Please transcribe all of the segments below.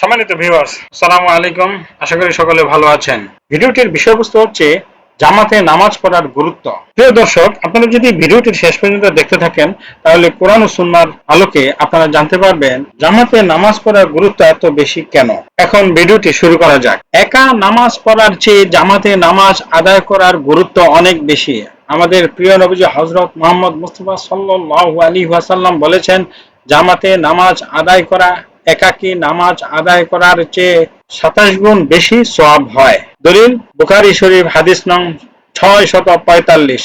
সম্মানিত ভিউয়ার্স সালামু আলাইকুম। আশা করি সকলে ভালো আছেন। ভিডিওটির বিষয়বস্তু হচ্ছে জামাতে নামাজ পড়ার গুরুত্ব। প্রিয় দর্শক, আপনারা যদি ভিডিওটির শেষ পর্যন্ত দেখতে থাকেন, তাহলে কোরআন ও সুন্নার আলোকে আপনারা জানতে পারবেন জামাতে নামাজ পড়ার গুরুত্ব এত বেশি কেন? এখন ভিডিওটি শুরু করা যাক। একা নামাজ পড়ার চেয়ে জামাতে নামাজ আদায় করার গুরুত্ব অনেক বেশি। আমাদের প্রিয় নবীজি হজরত মোহাম্মদ মুস্তফা সাল্লাল্লাহু আলাইহি ওয়াসাল্লাম বলেছেন, জামাতে নামাজ আদায় করা একাকী নামাজ আদায় করার চেয়ে সাতাশ গুণ বেশি সওয়াব হয়। দলিল, বুখারী শরীফ, হাদিস নং ছয় শত পঁয়তাল্লিশ,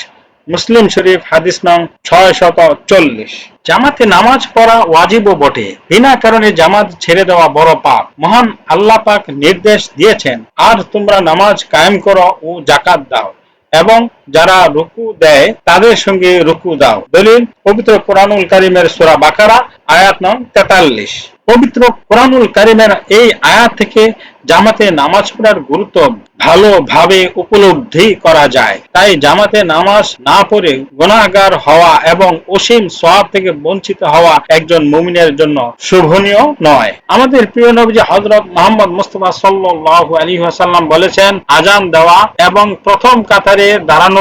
মুসলিম শরীফ, হাদিস নং ছয় শত চল্লিশ। জামাতে নামাজ পড়া ওয়াজিবও বটে। বিনা কারণে জামাত ছেড়ে দেওয়া বড় পাপ। মহান আল্লাহ পাক নির্দেশ দিয়েছেন, আর তোমরা নামাজ কায়েম করো ও জাকাত দাও এবং যারা রুকু দেয়, তাদের সঙ্গে রুকু দাও। দলিল, পবিত্র কোরআনুল কারিমের সূরা বাকারা, আয়াত নং তেতাল্লিশ। পবিত্র কোরআনুল কারিমের এই আয়াত থেকে জামাতে নামাজ পড়ার গুরুত্ব ভালোভাবে উপলব্ধি করা যায়। তাই জামাতে নামাজ না পড়ে গুণাগার হওয়া এবং অসীম সওয়াব থেকে বঞ্চিত হওয়া একজন মুমিনের জন্য শুভনীয় নয়। আমাদের প্রিয় নবীজি হযরত মোহাম্মদ মুস্তাফা সাল্লাল্লাহু আলাইহি ওয়াসাল্লাম বলেছেন আজান দেওয়া এবং প্রথম কাতারে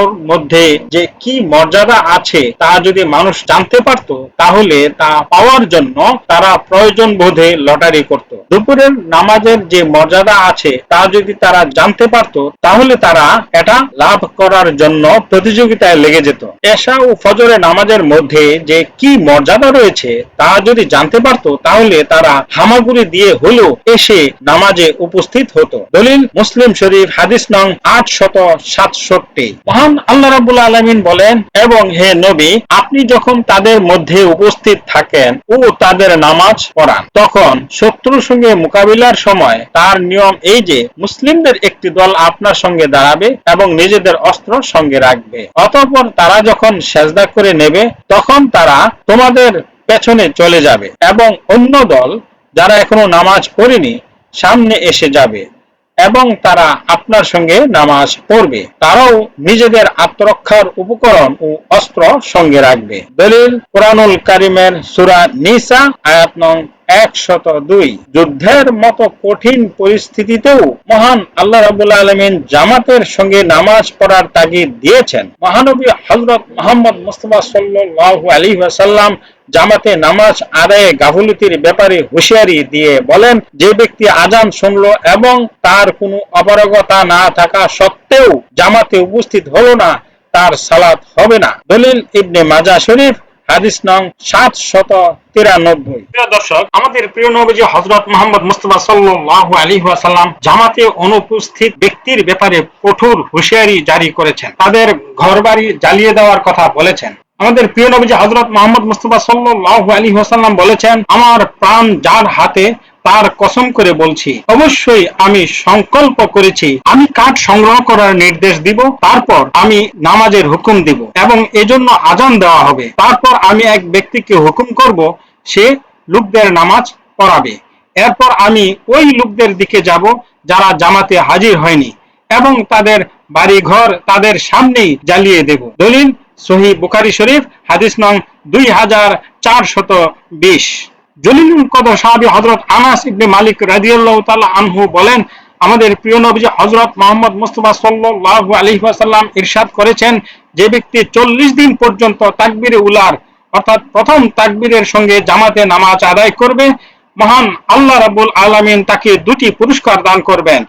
দাঁড়ানোর মধ্যে যে কি মর্যাদা আছে তা যদি মানুষ জানতে পারত, তাহলে তা পাওয়ার জন্য তারা প্রয়োজন বোধে লটারি করত। দুপুরের নামাজের যে মর্যাদা আছে তা যদি তারা জানতে পারত, তাহলে তারা এটা লাভ করার জন্য প্রতিযোগিতায় লেগে যেত। এশা ও ফজরের নামাজের মধ্যে যে কি মর্যাদা রয়েছে তা যদি জানতে পারত, তাহলে তারা হামাগুড়ি দিয়ে হলেও এসে নামাজে উপস্থিত হতো। দলিল মুসলিম শরীফ, হাদিস নং আট শত সাতষট্টি। মহান আল্লাহ রাবুল আলমিন বলেন, এবং হে নবী, আপনি যখন তাদের মধ্যে উপস্থিত থাকেন ও তাদের নামাজ পড়ান, তখন শত্রুর সঙ্গে মোকাবিলার সময় তার নিয়ম এই যে, মুসলিমদের একটি দল আপনার সঙ্গে দাঁড়াবে এবং নিজেদের অস্ত্র সঙ্গে রাখবে। অতঃপর তারা যখন সেজদা করে নেবে, তখন তারা তোমাদের পেছনে চলে যাবে এবং অন্য দল যারা এখনও নামাজ পড়েনি, সামনে এসে যাবে। এবং তারা আপনার সঙ্গে নামাজ পড়বে। তারাও নিজেদের আত্মরক্ষার উপকরণ ও অস্ত্র সঙ্গে রাখবে। দলিল কোরআনুল কারিমের সুরা নিসা, আয়াত নং একশত দুই। যুদ্ধের মতো কঠিন পরিস্থিতিতেও মহান আল্লাহ রাবুল আলমিন জামাতের সঙ্গে নামাজ পড়ার তাগিদ দিয়েছেন। মহানবী হজরত মোহাম্মদ মুস্তফা সাল্লাহ আলী ওয়াসাল্লাম জামাতে নামাজ আদায়ে গাফুলতির ব্যাপারে হুঁশিয়ারি দিয়ে বলেন, যে ব্যক্তি আজান শুনল এবং তার কোনো অপারগতা না থাকা সত্ত্বেও জামাতে উপস্থিত হলো না, তার সালাত হবে না। দলিল ইবনে মাজা শরীফ, হাদিস নং সাত শত তিরানব্বই। দর্শক, আমাদের প্রিয় নবীজি হজরত মোহাম্মদ মুস্তফা সাল্লাল্লাহু আলাইহি ওয়াসাল্লাম জামাতে অনুপস্থিত ব্যক্তির ব্যাপারে কঠোর হুঁশিয়ারি জারি করেছেন। তাদের ঘরবাড়ি জ্বালিয়ে দেওয়ার কথা বলেছেন। আমাদের প্রিয় নবীজি হজরত মোহাম্মদ মুস্তফা সাল্লাল্লাহু আলাইহি ওয়াসাল্লাম বলেছেন, আমার প্রাণ যার হাতে, তার কসম করে বলছি, অবশ্যই আমি সংকল্প করেছি, আমি কাঠ সংগ্রহ করার নির্দেশ দিব, তারপর আমি নামাজের হুকুম দিব এবং এজন্য আজান দেওয়া হবে। তারপর আমি এক ব্যক্তিকে হুকুম করব, সে লোকদের নামাজ পড়াবে। এরপর আমি ওই লোকদের দিকে যাব, যারা জামাতে হাজির হয়নি এবং তাদের বাড়ি ঘর তাদের সামনেই জ্বালিয়ে দেব। দলিল সহি বুখারি শরীফ, হাদিস নং দুই হাজার চারশত বিশ। জলিলুল কদর সাহাবি হজরত আনাস ইবনে মালিক রাদিয়াল্লাহু তাআলা আনহু বলেন, আমাদের প্রিয় নবী হজরত মোহাম্মদ মুস্তফা সাল্লাল্লাহু আলাইহি ওয়াসাল্লাম ইরশাদ করেছেন, যে ব্যক্তি চল্লিশ দিন পর্যন্ত তাকবিরে উলার, অর্থাৎ প্রথম তাকবীরের সঙ্গে জামাতে নামাজ আদায় করবে, মহান আল্লাহ রাব্বুল আলামিন তাকে দুটি পুরস্কার দান করবেন।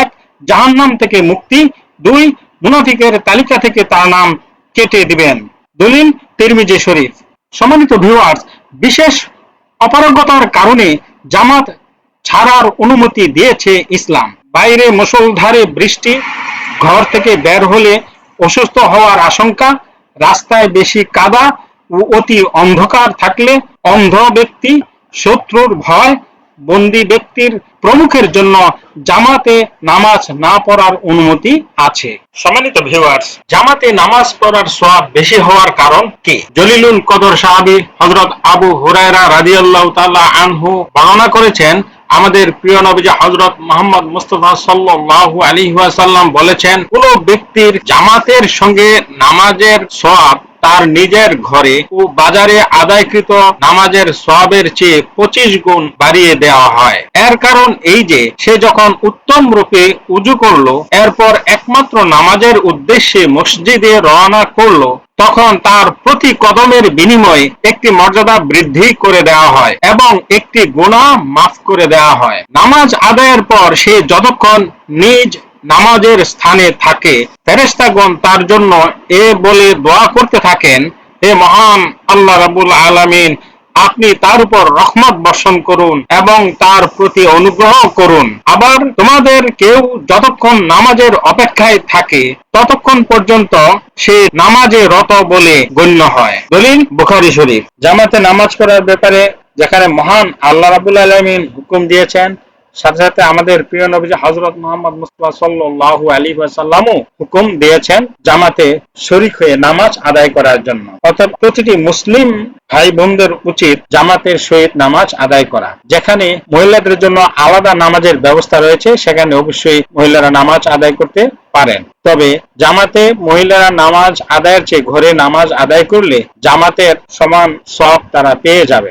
এক, জাহান্নাম থেকে মুক্তি, দুই, মুনাফিকের তালিকা থেকে তার নাম কেটে দিবেন। দলিল, তিরমিজি শরীফ। সম্মানিত ভিউয়ার্স বিশেষ অপারগতার কারণে জামাত ছাড়ার অনুমতি দিয়েছে ইসলাম। বাইরে মুসলধারে বৃষ্টি, ঘর থেকে বের হলে অসুস্থ হওয়ার আশঙ্কা, রাস্তায় বেশি কাদা ও অতি অন্ধকার থাকলে অন্ধ ব্যক্তি শত্রুর ভয় বন্দি ব্যক্তির প্রমুখের জন্য জামাতে নামাজ না পড়ার অনুমতি আছে। সম্মানিত ভিউয়ার্স জামাতে নামাজ পড়ার সওয়াব বেশি হওয়ার কারণ কি? জলিলুল কদর সাহাবী হযরত আবু হুরায়রা রাদিয়াল্লাহু তাআলা আনহু বর্ণনা করেছেন আমাদের প্রিয় নবীজি হযরত মোহাম্মদ মুস্তাফা সাল্লাল্লাহু আলাইহি ওয়াসাল্লাম বলেছেন কোন ব্যক্তির জামাতের সঙ্গে নামাজের সওয়াব তার নিজের ঘরে ও বাজারে আদায়কৃত নামাজের সবের চেয়ে পঁচিশ গুণ বাড়িয়ে দেওয়া হয়। এর কারণ এই যে, সে যখন উত্তম রূপে উজু করল, এরপর একমাত্র নামাজের উদ্দেশ্যে মসজিদে রওনা করল, তখন তার প্রতি কদমের বিনিময়ে একটি মর্যাদা বৃদ্ধি করে দেওয়া হয় এবং একটি গুণা মাফ করে দেওয়া হয়। নামাজ আদায়ের পর সে যতক্ষণ নিজ নামাজের স্থানে থাকে। ফেরেস্তাগণ তার জন্য এ বলে দোয়া করতে থাকেন, হে মহান আল্লাহ রাবুল আলামিন, আপনি তার উপর রহমত বর্ষণ করুন এবং তার প্রতি অনুগ্রহ করুন। আবার তোমাদের কেউ যতক্ষণ নামাজের অপেক্ষায় থাকে, ততক্ষণ পর্যন্ত সে নামাজে রত বলে গণ্য হয়। দলিল বুখারি শরীফ। জামাতে নামাজ পড়ার ব্যাপারে যেখানে মহান আল্লাহ রাবুল আলমিন হুকুম দিয়েছেন সাথে সাথে আমাদের প্রিয় নবীজি হজরত মোহাম্মদ মুস্তফা সাল্লাল্লাহু আলী ওয়াসাল্লামও হুকুম দিয়েছেন জামাতে শরিক হয়ে নামাজ আদায় করার জন্য। অর্থাৎ প্রতিটি মুসলিম ভাই বোনদের উচিত জামাতের সহিত নামাজ আদায় করা। যেখানে মহিলাদের জন্য আলাদা নামাজের ব্যবস্থা রয়েছে, সেখানে অবশ্যই মহিলারা নামাজ আদায় করতে পারেন। তবে জামাতে মহিলারা নামাজ আদায়ের চেয়ে ঘরে নামাজ আদায় করলে জামাতের সমান সব তারা পেয়ে যাবে।